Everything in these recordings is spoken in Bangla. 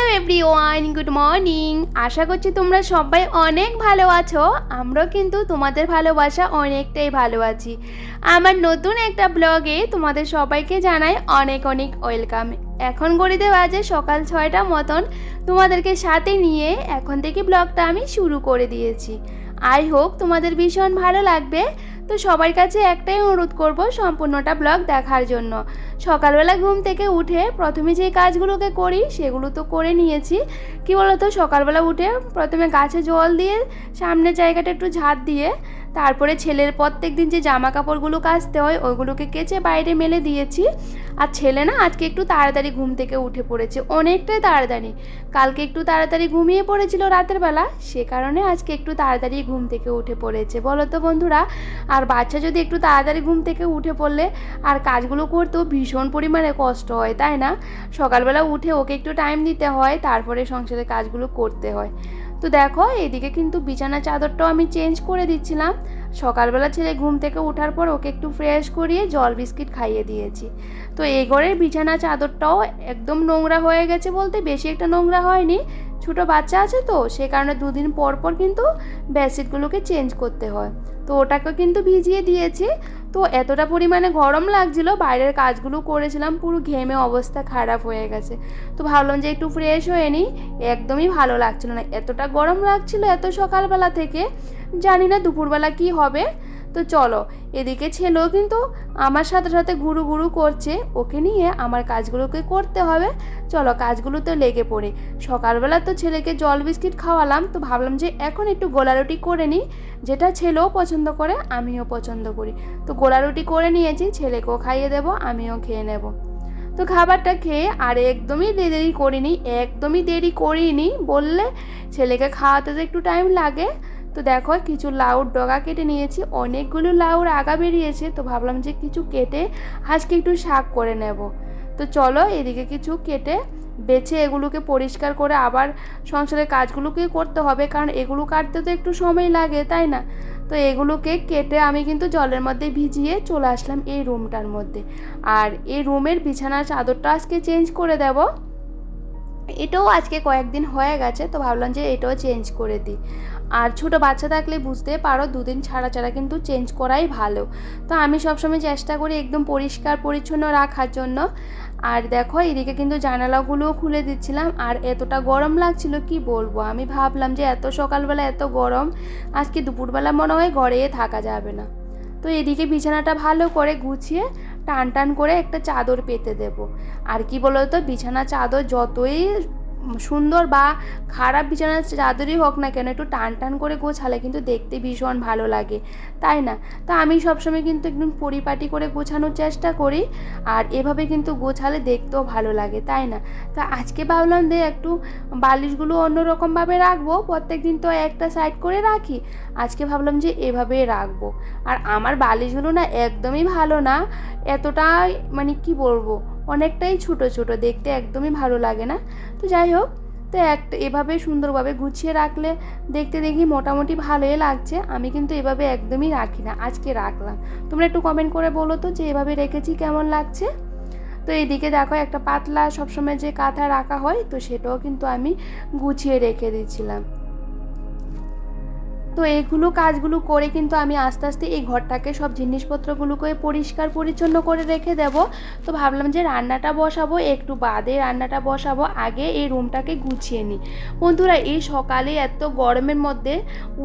এভরিওয়ান গুড মর্নিং আশা করছি তোমরা সবাই অনেক ভালো আছো। আমরাও কিন্তু তোমাদের ভালোবাসা অনেকটাই ভালো আছি। আমার নতুন একটা ব্লগে তোমাদের সবাইকে জানাই অনেক অনেক ওয়েলকাম এখন গড়িতে বাজে সকাল ছয়টা মতন। তোমাদেরকে সাথে নিয়ে এখন থেকে ব্লগটা আমি শুরু করে দিয়েছি। আই হোপ তোমাদের ভীষণ ভালো লাগবে। তো সবার কাছে একটাই অনুরোধ করব সম্পূর্ণটা ব্লগ দেখার জন্য। সকালবেলা ঘুম থেকে উঠে প্রথমে যে কাজগুলোকে করি সেগুলো তো করে নিয়েছি। কি বলতো? সকালবেলা উঠে প্রথমে গাছে জল দিয়ে সামনের জায়গাটা একটু ঝাড় দিয়ে তারপরে ছেলের প্রত্যেক দিন যে জামা কাপড়গুলো কাচতে হয়, ওইগুলোকে কেচে বাইরে মেলে দিয়েছি। আর ছেলে না আজকে একটু তাড়াতাড়ি ঘুম থেকে উঠে পড়েছে, অনেকটাই তাড়াতাড়ি। কালকে একটু তাড়াতাড়ি ঘুমিয়ে পড়েছিল রাতের বেলা, সে কারণে আজকে একটু তাড়াতাড়ি ঘুম থেকে উঠে পড়েছে। বলো তো বন্ধুরা, আর বাচ্চা যদি একটু তাড়াতাড়ি ঘুম থেকে উঠে পড়লে, আর কাজগুলো করতেও ভীষণ পরিমাণে কষ্ট হয়, তাই না? সকালবেলা উঠে ওকে একটু টাইম দিতে হয়, তারপরে সংসারের কাজগুলো করতে হয়। তো দেখো, এদিকে কিন্তু বিছানা চাদরটাও আমি চেঞ্জ করে দিচ্ছিলাম। সকালবেলা ছেলে ঘুম থেকে ওঠার পর ওকে একটু ফ্রেশ করিয়ে জল বিস্কিট খাইয়ে দিয়েছি। তো এই ঘরের বিছানা চাদরটাও একদম নোংরা হয়ে গেছে বলতে বেশি একটা নোংরা হয়নি। ছোটো বাচ্চা আছে তো, সে কারণে দুদিন পর পর কিন্তু বেডশিটগুলোকে চেঞ্জ করতে হয়। তো ওটাকে কিন্তু ভিজিয়ে দিয়েছি। তো এতটা পরিমাণে গরম লাগছিল, বাইরের কাজগুলো করেছিলাম, পুরো ঘেমে অবস্থা খারাপ হয়ে গেছে। তো ভাবলাম যে একটু ফ্রেশ হয়ে নিই, একদমই ভালো লাগছিল না। এতটা গরম লাগছিল এত সকালবেলা থেকে, জানি না দুপুরবেলা কি হবে। তো চলো, এদিকে ছেলেও কিন্তু আমার সাথে সাথে গুরু গুরু করছে। ওকে নিয়ে আমার কাজগুলোকে করতে হবে। চলো, কাজগুলো তো লেগে পড়ে। সকালবেলা তো ছেলেকে জল বিস্কিট খাওয়ালাম, তো ভাবলাম যে এখন একটু গোলা রুটি করে নিই, যেটা ছেলেও পছন্দ করে, আমিও পছন্দ করি। তো গোলা রুটি করে নিয়েছি, ছেলেকেও খাইয়ে দেবো, আমিও খেয়ে নেব। তো খাবারটা খেয়ে আর একদমই দেরি করিনি, একদমই দেরি করিনি বললে ছেলেকে খাওয়াতে তো একটু টাইম লাগে। তো দেখো, কিছু লাউর ডগা কেটে নিয়েছি। অনেকগুলো লাউর আগা বেরিয়েছে, তো ভাবলাম যে কিছু কেটে আজকে একটু শাক করে নেব। তো চলো, এদিকে কিছু কেটে বেছে এগুলোকে পরিষ্কার করে আবার সংসারের কাজগুলোকে করতে হবে, কারণ এগুলো কাটতে তো একটু সময় লাগে, তাই না? তো এগুলোকে কেটে আমি কিন্তু জলের মধ্যে ভিজিয়ে চলে আসলাম এই রুমটার মধ্যে। আর এই রুমের বিছানার চাদরটা আজকে চেঞ্জ করে দেবো। এটাও আজকে কয়েকদিন হয়ে গেছে, তো ভাবলাম যে এটাও চেঞ্জ করে দিই। আর ছোট বাচ্চা থাকলে বুঝতে পারো, দুদিন ছাড়া ছাড়া কিন্তু চেঞ্জ করাই ভালো। তো আমি সবসময় চেষ্টা করি একদম পরিষ্কার, পরিচ্ছন্ন রাখার জন্য। আর দেখো, এদিকে কিন্তু জানালাগুলোও খুলে দিচ্ছিলাম। আর এতটা গরম লাগছিল, কি বলব? আমি ভাবলাম যে এত সকালবেলা এত গরম, আজকে দুপুরবেলা মনে হয় ঘরে থাকা যাবে না। তো এদিকে বিছানাটা ভালো করে গুছিয়ে টান টান করে একটা চাদর পেতে দেব। আর কি বলতো, বিছানা চাদর যতই সুন্দর বা খারাপ বিছানার চাদরই হোক না কেন, একটু টান টান করে গোছালে কিন্তু দেখতে ভীষণ ভালো লাগে, তাই না? তা আমি সবসময় কিন্তু একদম পরিপাটি করে গোছানোর চেষ্টা করি আর এভাবে কিন্তু গোছালে দেখতেও ভালো লাগে, তাই না? তা আজকে ভাবলাম যে একটু বালিশগুলো অন্যরকমভাবে রাখব প্রত্যেক দিন তো একটা সাইড করে রাখি, আজকে ভাবলাম যে এভাবেই রাখব। আর আমার বালিশগুলো না একদমই ভালো না, এতটাই মানে কি বলব অনেকটাই ছোট ছোট, দেখতে একদমই ভালো লাগে না। তো যাই হোক, তো একটা, এভাবে সুন্দরভাবে গুছিয়ে রাখলে দেখতে দেখি মোটামুটি ভালোই লাগছে। আমি কিন্তু এভাবে একদমই রাখি না, আজকে রাখলাম। তোমরা একটু কমেন্ট করে বলো তো যে এভাবে রেখেছি কেমন লাগছে? তো এইদিকে দেখো একটা পাতলা সবসময় যে কাঁথা রাখা হয়, তো সেটাও কিন্তু আমি গুছিয়ে রেখে দিয়েছিলাম। তো এইগুলো কাজগুলো করে কিন্তু আমি আস্তে আস্তে এই ঘরটাকে সব জিনিসপত্রগুলোকে পরিষ্কার পরিচ্ছন্ন করে রেখে দেব। তো ভাবলাম যে রান্নাটা বসাবো, একটু বাদে রান্নাটা বসাবো, আগে এই রুমটাকে গুছিয়ে নিই। বন্ধুরা, এই সকালে এত গরমের মধ্যে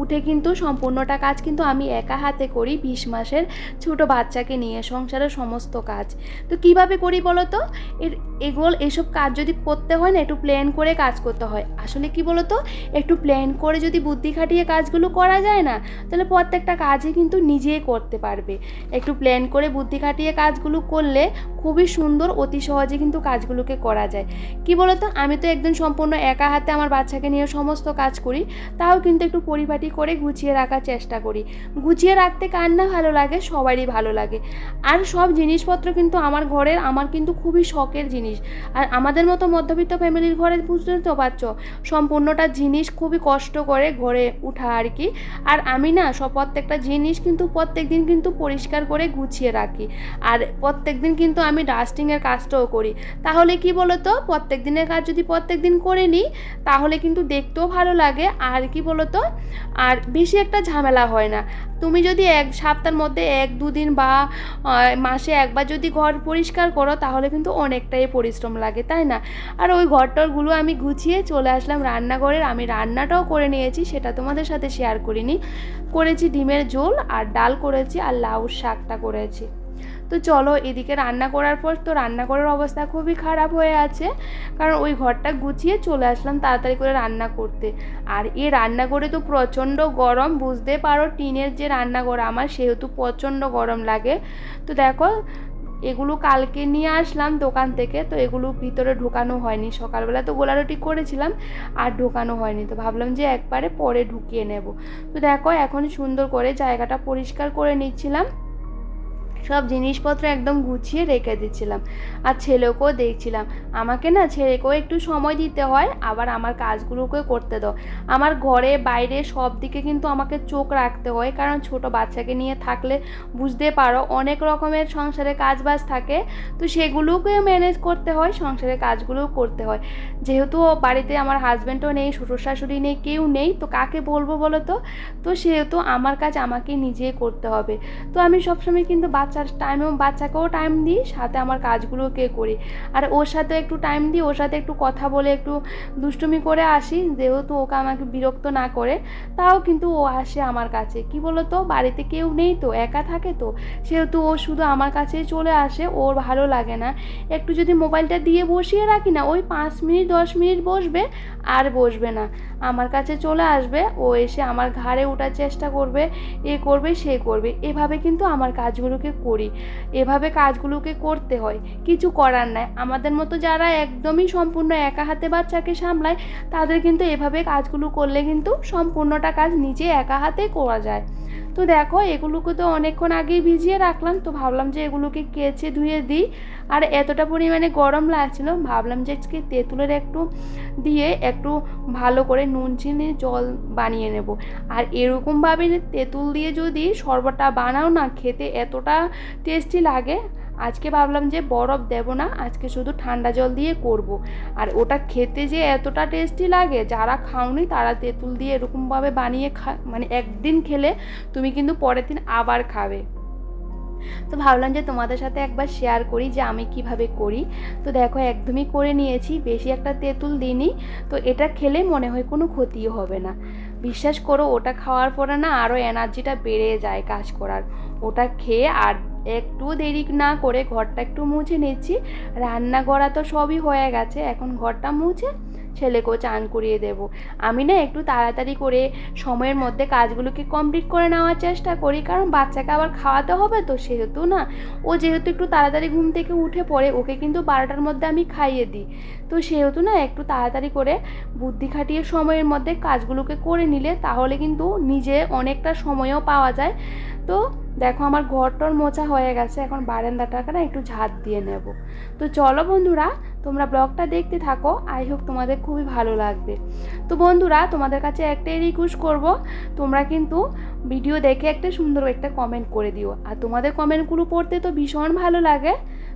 উঠে কিন্তু সম্পূর্ণটা কাজ কিন্তু আমি একা হাতে করি, বিশ মাসের ছোট বাচ্চাকে নিয়ে সংসারের সমস্ত কাজ। তো কীভাবে করি বলো তো এর এগুলো, এসব কাজ যদি করতে হয় না, একটু প্ল্যান করে কাজ করতে হয়। আসলে কি বলো তো একটু প্ল্যান করে যদি বুদ্ধি খাটিয়ে কাজগুলো করা যায় না, তাহলে প্রত্যেকটা কাজই কিন্তু নিজেই করতে পারবে। একটু প্ল্যান করে বুদ্ধি খাটিয়ে কাজগুলো করলে খুবই সুন্দর, অতি সহজে কিন্তু কাজগুলোকে করা যায়। কি বলতো? আমি তো একদম সম্পূর্ণ একা হাতে আমার বাচ্চাকে নিয়ে সমস্ত কাজ করি, তাও কিন্তু একটু পরিপাটি করে গুছিয়ে রাখার চেষ্টা করি। গুছিয়ে রাখতে কার না ভালো লাগে? সবারই ভালো লাগে। আর সব জিনিসপত্র কিন্তু আমার ঘরের, আমার কিন্তু খুবই শখের জিনিস। আর আমাদের মতো মধ্যবিত্ত ফ্যামিলির ঘরে বুঝতে তো পারছ? সম্পূর্ণটা জিনিস খুবই কষ্ট করে ঘরে উঠা আর কি। আর আমি না সব প্রত্যেকটা জিনিস কিন্তু প্রত্যেক দিন কিন্তু পরিষ্কার করে গুছিয়ে রাখি। আর প্রত্যেক দিন কিন্তু আমি ডাস্টিংয়ের কাজটাও করি। তাহলে কি বলো তো প্রত্যেক দিনের কাজ যদি প্রত্যেক দিন করে নিই, তাহলে কিন্তু দেখতেও ভালো লাগে। আর কি বলো তো আর বেশি একটা ঝামেলা হয় না। তুমি যদি এক সপ্তাহের মধ্যে এক, দুদিন বা মাসে একবার যদি ঘর পরিষ্কার করো, তাহলে কিন্তু অনেকটাই পরিশ্রম লাগে, তাই না? আর ওই ঘরটরগুলো আমি গুছিয়ে চলে আসলাম রান্নাঘরের। আমি রান্নাটাও করে নিয়েছি, সেটা তোমাদের সাথে শেয়ার করিনি। করেছি ডিমের ঝোল আর ডাল করেছি আর লাউ শাকটা করেছি। তো চলো এদিকে রান্না করার পর তো রান্নাঘরের অবস্থা খুবই খারাপ হয়ে আছে। কারণ ওই ঘরটা গুছিয়ে চলে আসলাম তাড়াতাড়ি করে রান্না করতে। আর এই রান্নাঘরে তো প্রচণ্ড গরম, বুঝতে পারো টিনের যে রান্না রান্নাঘর আমার সেহেতু প্রচণ্ড গরম লাগে। তো দেখো এগুলো কালকে নিয়ে আসলাম দোকান থেকে, তো এগুলো ভিতরে ঢোকানো হয়নি। সকালবেলা তো গোলা রুটি করেছিলাম, আর ঢোকানো হয়নি। তো ভাবলাম যে একবারে পরে ঢুকিয়ে নেব। তো দেখো, এখন সুন্দর করে জায়গাটা পরিষ্কার করে নিচ্ছিলাম। সব জিনিসপত্র একদম গুছিয়ে রেখে দিচ্ছিলাম। আর ছেলেকেও দেখছিলাম। আমাকে না ছেলেকেও একটু সময় দিতে হয়, আবার আমার কাজগুলোকে করতে দাও। আমার ঘরে, বাইরে সব দিকে কিন্তু আমাকে চোখ রাখতে হয়, কারণ ছোট বাচ্চাকে নিয়ে থাকলে বুঝতে পারো অনেক রকমের সংসারে কাজ বাজ থাকে। তো সেগুলোকে ম্যানেজ করতে হয়, সংসারের কাজগুলোও করতে হয়। যেহেতু বাড়িতে আমার হাজব্যান্ডও নেই শ্বশুর শাশুড়ি নেই, কেউ নেই, তো কাকে বলব বলো তো? তো সেহেতু আমার কাজ আমাকে নিজেই করতে হবে। তো আমি সবসময় কিন্তু বাচ্চার টাইমেও বাচ্চাকেও টাইম দিই, সাথে আমার কাজগুলোকে করি। আর ওর সাথে একটু টাইম দিই, ওর সাথে একটু কথা বলে একটু দুষ্টুমি করে আসি, যেহেতু ওকে আমাকে বিরক্ত না করে, তাও কিন্তু ও আসে আমার কাছে। কি বলো তো বাড়িতে কেউ নেই তো, একা থাকে তো। সেহেতু ও শুধু আমার কাছেই চলে আসে, ওর ভালো লাগে না। একটু যদি মোবাইলটা দিয়ে বসিয়ে রাখি না, ওই পাঁচ মিনিট, দশ মিনিট বসবে, আর বসবে না। আমার কাছে চলে আসবে, ও এসে আমার ঘাড়ে ওঠার চেষ্টা করবে, এ করবে, সে করবে। এভাবে কিন্তু আমার কাজগুলোকে করি। এভাবে কাজগুলোকে করতে হয়। কিছু করার নাই। আমাদের মতো যারা একদমই সম্পূর্ণ একা হাতে বাচ্চাকে সামলায়, তাদের কিন্তু এভাবে কাজগুলো করলে কিন্তু সম্পূর্ণটা কাজ নিজে একা হাতে করা যায়। তো দেখো, এগুলোকে তো অনেকক্ষণ আগেই ভিজিয়ে রাখলাম, তো ভাবলাম যে এগুলোকে কেচে ধুয়ে দিই। আর এতটা পরিমাণে গরম লাগছিল, ভাবলাম যে আজকে তেঁতুলের একটু দিয়ে একটু ভালো করে নুন চিনি জল বানিয়ে নেব। আর এরকমভাবে তেঁতুল দিয়ে যদি শরবতটা বানাও না, খেতে এতটা টেস্টি লাগে আজকে ভাবলাম যে বরফ দেব না, আজকে শুধু ঠান্ডা জল দিয়ে করব। আর ওটা খেতে যে এতটা টেস্টি লাগে, যারা খাওনি তারা তেঁতুল দিয়ে এরকমভাবে বানিয়ে খা মানে একদিন খেলে তুমি কিন্তু পরের দিন আবার খাবে। তো ভাবলাম যে তোমাদের সাথে একবার শেয়ার করি যে আমি কীভাবে করি। তো দেখো একদমই করে নিয়েছি, বেশি একটা তেঁতুল দিইনি। তো এটা খেলে মনে হয় কোনো ক্ষতিও হবে না। বিশ্বাস করো, ওটা খাওয়ার পরে না আরও এনার্জিটা বেড়ে যায় কাজ করার। ওটা খেয়ে আর একটু দেরি না করে ঘরটা একটু মুছে নিচ্ছি। রান্না করা তো সবই হয়ে গেছে, এখন ঘরটা মুছে ছেলেকেও চান করিয়ে দেব। আমি না একটু তাড়াতাড়ি করে সময়ের মধ্যে কাজগুলোকে কমপ্লিট করে নেওয়ার চেষ্টা করি, কারণ বাচ্চাকে আবার খাওয়াতে হবে তো সেহেতু না। ও যেহেতু একটু তাড়াতাড়ি ঘুম থেকে উঠে পড়ে, ওকে কিন্তু বারোটার মধ্যে আমি খাইয়ে দিই। তো সেহেতু না একটু তাড়াতাড়ি করে বুদ্ধি খাটিয়ে সময়ের মধ্যে কাজগুলোকে করে নিলে তাহলে কিন্তু নিজে অনেকটা সময়ও পাওয়া যায়। তো দেখো আমার ঘরটর মোচা হয়ে গেছে, এখন বারান্দাটাকে না একটু ঝাঁট দিয়ে নেব। তো চলো বন্ধুরা, তোমরা ব্লগটা দেখতে থাকো, আই হোপ তোমাদের খুবই ভালো লাগবে। তো বন্ধুরা, তোমাদের কাছে একটাই রিকোয়েস্ট করব, তোমরা কিন্তু ভিডিও দেখে একটা সুন্দর একটা কমেন্ট করে দিও। আর তোমাদের কমেন্টগুলো পড়তে তো ভীষণ ভালো লাগে।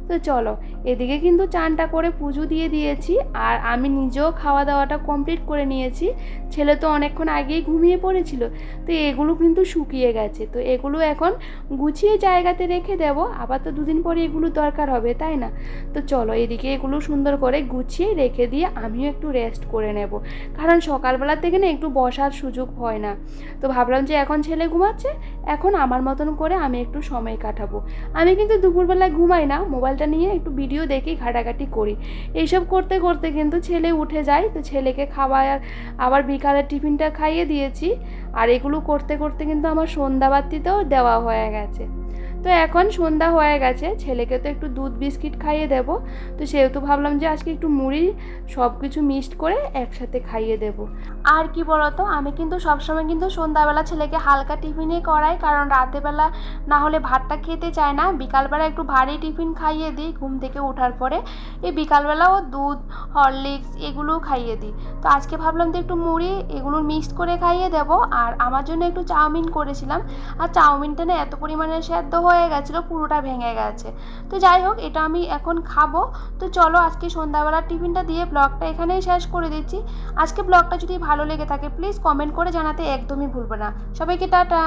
তো চলো, এদিকে কিন্তু চানটা করে পুজো দিয়ে দিয়েছি আর আমি নিজেও খাওয়া দাওয়াটা কমপ্লিট করে নিয়েছি। ছেলে তো অনেকক্ষণ আগেই ঘুমিয়ে পড়েছিল, তো এগুলো কিন্তু শুকিয়ে গেছে। তো এগুলো এখন গুছিয়ে জায়গাতে রেখে দেবো, আবার তো দুদিন পরে এগুলো দরকার হবে, তাই না? তো চলো, এদিকে এগুলো সুন্দর করে গুছিয়ে রেখে দিয়ে আমিও একটু রেস্ট করে নেব। কারণ সকালবেলা থেকে না একটু বসার সুযোগ হয় না। তো ভাবলাম যে এখন ছেলে ঘুমাচ্ছে, এখন আমার মতন করে আমি একটু সময় কাটাবো। আমি কিন্তু দুপুরবেলায় ঘুমাই না মোবাইলটা নিয়ে একটু ভিডিও দেখি, ঘাটাঘাটি করি। এইসব করতে করতে কিন্তু ছেলে উঠে যায়, তো ছেলেকে খাবার আবার বিকালের টিফিনটা খাইয়ে দিয়েছি। আর এগুলো করতে করতে কিন্তু আমার সন্ধ্যাবাতিতেও দেওয়া হয়ে গেছে। তো এখন সন্ধ্যা হয়ে গেছে, ছেলেকে তো একটু দুধ বিস্কিট খাইয়ে দেব। তো সেহেতু ভাবলাম যে আজকে একটু মুড়ি সব কিছু মিক্সড করে একসাথে খাইয়ে দেব। আর কি বলতো, আমি কিন্তু সবসময় কিন্তু সন্ধ্যাবেলা ছেলেকে হালকা টিফিনে করাই, কারণ রাতেরবেলা না হলে ভাতটা খেতে চায় না। বিকালবেলা একটু ভারী টিফিন খাইয়ে দিই ঘুম থেকে ওঠার পরে। এই বিকালবেলাও দুধ, হরলিক্স এগুলোও খাইয়ে দিই। তো আজকে ভাবলাম যে একটু মুড়ি এগুলো মিক্সড করে খাইয়ে দেব। আর আমার জন্য একটু চাউমিন করেছিলাম। আর চাউমিনটা না এত পরিমাণে সেদ্ধ হয়ে হয়ে গেছিল, পুরোটা ভেঙে গেছে। তো যাই হোক, এটা আমি এখন খাব। তো চলো আজকে সন্ধ্যাবেলার টিফিনটা দিয়ে ব্লগটা এখানেই শেষ করে দিচ্ছি। আজকে ব্লগটা যদি ভালো লেগে থাকে প্লিজ কমেন্ট করে জানাতে একদমই ভুলবে না। সবাইকে টাটা।